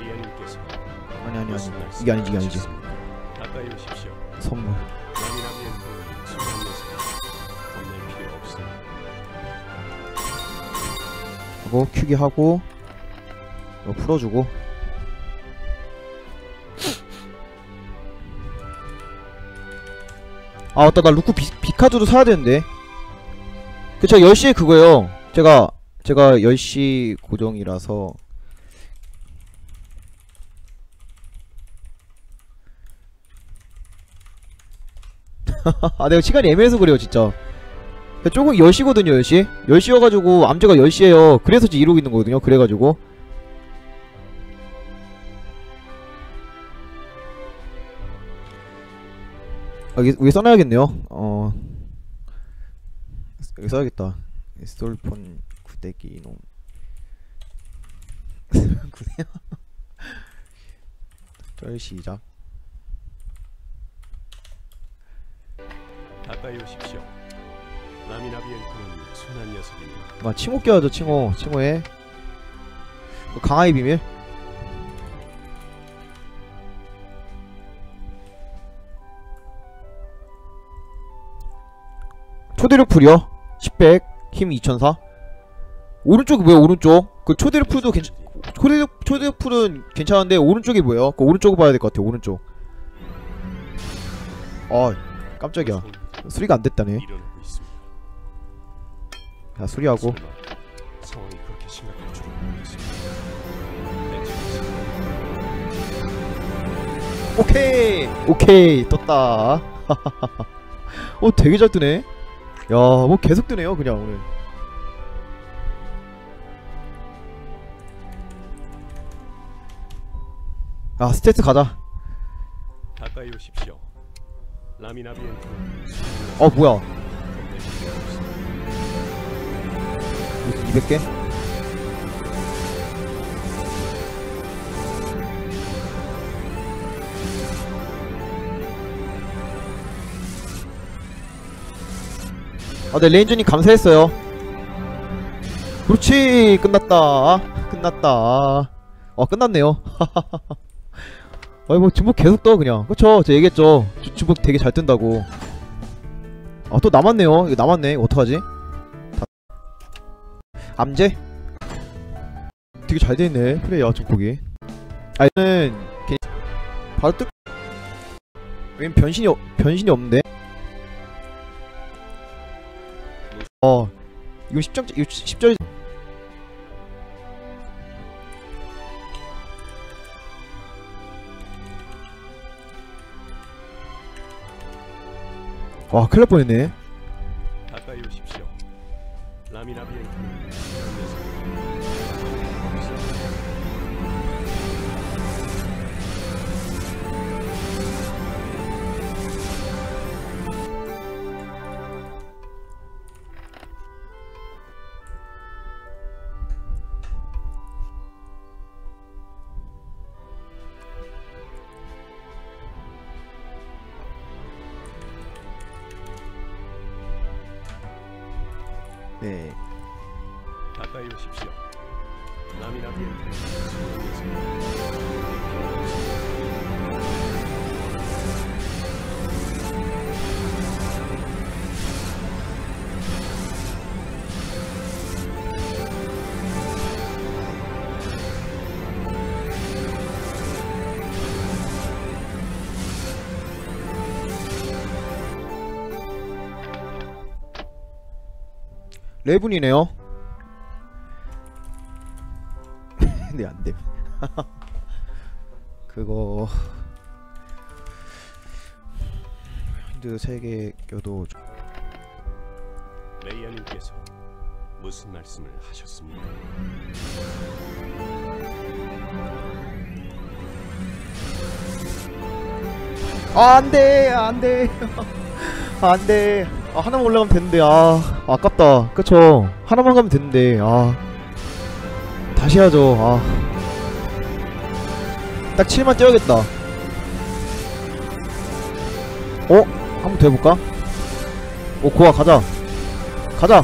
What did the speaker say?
메이아님께서 아니 아니 아니 이게 아니지 이게 아니지? 가까이 오십시오. 선물 라미나비엔토는 순한 녀석이다. 겁낼 필요 없습니다. 하고 큐기 하고 이거 풀어주고 아 맞다 나 루크 비, 비카드도 사야 되는데 그쵸 10시에 그거요 제가 제가 10시 고정이라서 아 내가 시간이 애매해서 그래요 진짜. 조금 10시거든요 10시. 10시여가지고 암제가 10시에요. 그래서 지금 이러고 있는 거거든요 그래가지고. 아 여기, 여기 써놔야겠네요. 어. 여기 써야겠다. 솔폰 구대기 이놈. 구대요 쩔 시작 가까이 오십시오. 라미나비엔토는 순한 녀석입니다. 막 칭호 껴야죠 칭호. 칭호에. 강화의 비밀. 초대력 풀이요? 10백 힘 2004 오른쪽이 뭐야 오른쪽? 그 초대력 풀도 괜찮 초대력 초대력 풀은 괜찮은데 오른쪽이 뭐예요? 그 오른쪽을 봐야 될 것 같아요 오른쪽. 아 깜짝이야 수리가 안 됐다네. 자 수리하고. 오케이! 오케이 떴다. 어 되게 잘 뜨네. 야 뭐 계속 뜨네요 그냥 오늘. 아 스테이트 가자. 가까이 오십시오. 어 뭐야 겁낼 필요 없습니다. 200개? 아, 네, 레인저님 감사했어요. 그렇지, 끝났다. 끝났다. 어, 끝났네요. 아이, 뭐, 주먹 계속 떠, 그냥. 그쵸, 제가 얘기했죠. 주, 주먹 되게 잘 뜬다고. 아, 또 남았네요. 이거 남았네. 이거 어떡하지? 암제? 되게 잘 돼있네 플레이어 정폭이 아 이거는 괜 바로 뜰 왜냐면 변신이 없- 변신이 없는데 어 이거 10점 이거 10점 와 큰일 날 뻔했네 가까이 오십시오. 라미나비엔 네 가까이 오십시오. 라미나비엔 레분이네요. 근데 안 돼. 그거 힌드 세개 껴도 좀- 레이아님께서 무슨 말씀을 하셨습니까? 아, 안 돼. 안 돼. 안 돼. 아, 하나만 올라가면 되는데. 아, 아깝다. 그쵸? 하나만 가면 되는데. 아. 다시 해야죠. 아. 딱 7만 떼야겠다. 어? 한 번 더 해볼까? 오, 고아, 가자. 가자.